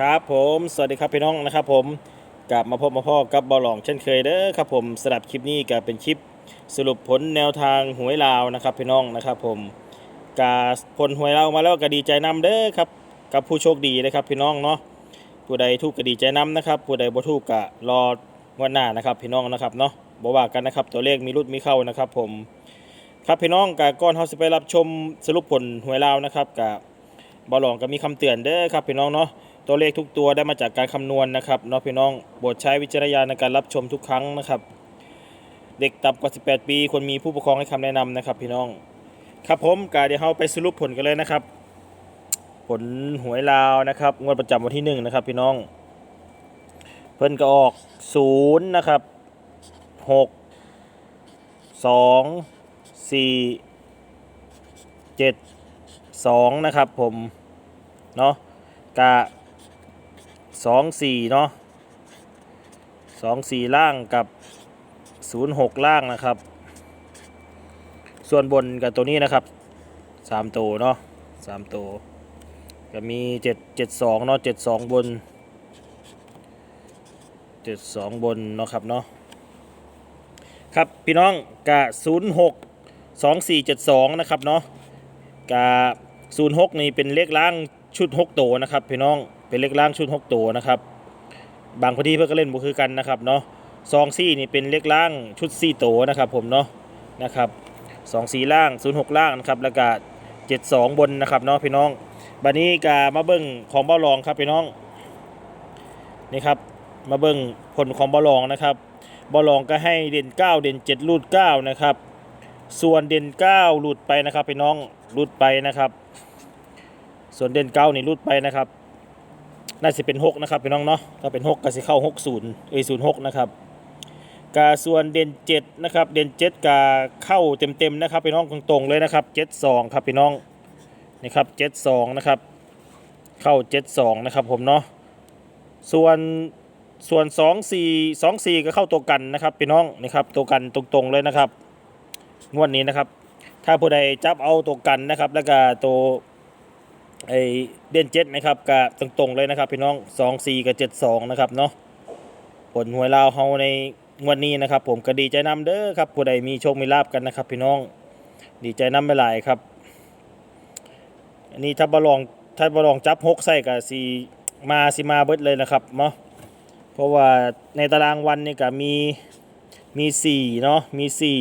ครับผมสวัสดีครับพี่น้องนะครับผมกลับมาพบมาพ่อกับบอลลองเช่นเคยเด้อครับผมสำหรับคลิปนี้ก็เป็นคลิปสรุปผลแนวทางหวยลาวนะครับพี่น้องนะครับผมกาผลหวยลาวมาแล้วก็ดีใจนำเด้อครับกับผู้โชคดีนะครับพี่น้องเนาะผู้ใดถูกก็ดีใจนำนะครับผู้ใดบ่ถูกก็รอวันหน้านะครับพี่น้องนะครับเนาะบ่ว่ากันนะครับตัวเลขมีรุดมีเข้านะครับผมครับพี่น้องกาก่อนเราจะไปรับชมสรุปผลหวยลาวนะครับกับ บอลลองก็มีคำเตือนเด้อครับพี่น้องเนาะตัวเลขทุกตัวได้มาจากการคำนวณนะครับเนาะพี่น้องโปรดใช้วิจารณญาณในการรับชมทุกครั้งนะครับ เด็กต่ำกว่า 18 ปีควรมีผู้ปกครองให้คำแนะนำนะครับ พี่น้อง ครับผมกาเดี๋ยวเราไปสรุปผลกันเลยนะครับ ผลหวยลาวนะครับงวดประจำวันที่1นะครับพี่น้อง เพิ่นก็ออก0นะครับ6 2 4 7 2นะครับผมเนาะกะสองสี่เนาะสองสี่ล่างกับศูนย์หกล่างนะครับ ส่วนบนกับตัวนี้นะครับสามตัวเนาะสามตัวก็มีเจ็ดเจ็ดสองเนาะเจ็ดสองบนเจ็ดสองบนเนาะครับเนาะครับพี่น้องกะศูนย์หกสองสี่เจ็ดสองนะครับเนาะกะ ศูนย์หกนี่เป็นเลขล่างชุด6ตัวนะครับพี่น้องเป็นเลขล่างชุด6ตัวนะครับบางพื้นที่เพื่อก็เล่นบุคือกันนะครับเนาะซองซี่นี่เป็นเลขล่างชุด4ตัวนะครับผมเนาะนะครับสองสี่ล่าง06ล่างนะครับแล้วก็72บนนะครับเนาะพี่น้องบัดนี้ก็มาเบิ้งของเบ้าลองครับพี่น้องนี่ครับมาเบิ้งผลของเบ้าลองนะครับเบ้าลองก็ให้เด่น 9 เด่น 7 รูด9นะครับส่วนเด่น 9 หลุดไปนะครับพี่น้องหลุดไปนะครับ ส่วนเด่นเก้านี่รุดไปนะครับ น่าจะเป็น6นะครับพี่น้องเนาะ ถ้าเป็น6กก็สิเข้า60เอ้ย06นะครับกาส่วนเด่น7นะครับ เด่น7กาเข้าเต็มๆนะครับพี่น้องตรงๆเลยนะครับ72ครับพี่น้องนี่ครับ72นะครับ เข้า72นะครับผมเนาะ ส่วนส่วน2 4 2 4ก็เข้าตัวกันนะครับพี่น้องนี่ครับตัวกันตรงๆเลยนะครับงวดนี้นะครับ ถ้าผู้ใดจับเอาตัวกันนะครับ แล้วก็ตัว ไอเด่นเจ็ดนะครับกับตรงๆเลยนะครับ พี่น้องสองสี่กับเจ็ดสองนะครับเนาะผลหวยลาวเฮาในงวันนี้นะครับ ผมก็ดีใจนำเด้อครับผู้ใดมีโชคมีลาบกันนะครับ พี่น้องดีใจนำไปหลายครับอันนี้ถ้าบลองถ้าบลองจับหกใส่กับสีมาสิมาเบิดเลยนะครับเนาะเพราะว่าในตารางวันนี่ก็มีมีสี่เนาะมีสี่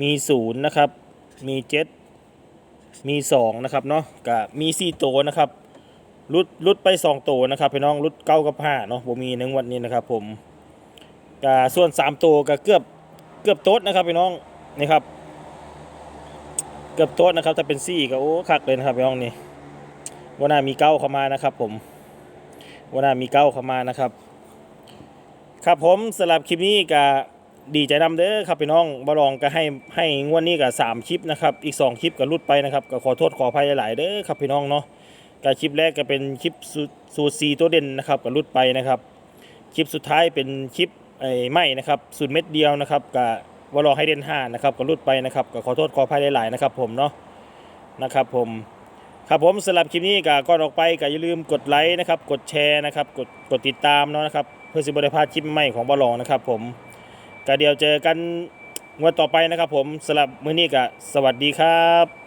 มีศูนย์นะครับมีเจ็ด มี2นะครับเนาะกับมี4ตัวนะครับรุดรุดไป2ตัวนะครับพี่น้องรุดเก้ากับ5เนาะผมมีในงวันนี้นะครับ ผมกับส่วน3ตัวก็เกือบเกือบโต๊ดนะครับพี่น้องนี่ครับ เกือบโต๊ดนะครับถ้าเป็น4ก็โอ้คักเลยนะครับพี่น้องนี่วันหน้ามีเก้าเข้ามานะครับ ผมวันหน้ามีเก้าเข้ามานะครับ ครับผมสำหรับคลิปนี้ก็ ดีใจนำเด้อครับพี่น้องบลองก็ให้ให้งวดนี้กับ3คลิปนะครับอีก2คลิปก็รุดไปนะครับก็ขอโทษขออภัยหลายๆเด้อครับพี่น้องเนาะการคลิปแรกก็เป็นคลิปสูสูตรซีตัวเด่นนะครับก็รุดไปนะครับ คลิปสุดท้ายเป็นคลิปไอ้ไม่นะครับสูตรเม็ดเดียวนะครับกับบลองให้เด่น5นะครับก็รุดไปนะครับก็ขอโทษขออภัยหลายๆนะครับผมเนาะนะครับผมครับผมสำหรับคลิปนี้ก็ก่อนออกไปก็อย่าลืมกดไลค์นะครับกดแชร์นะครับกดกดติดตามเนาะนะครับเพื่อสิบริพาดคลิปใหม่ของบลองนะครับผม ก็เดี๋ยวเจอกันงวดต่อไปนะครับผมสำหรับมื้อนี้ก็สวัสดีครับ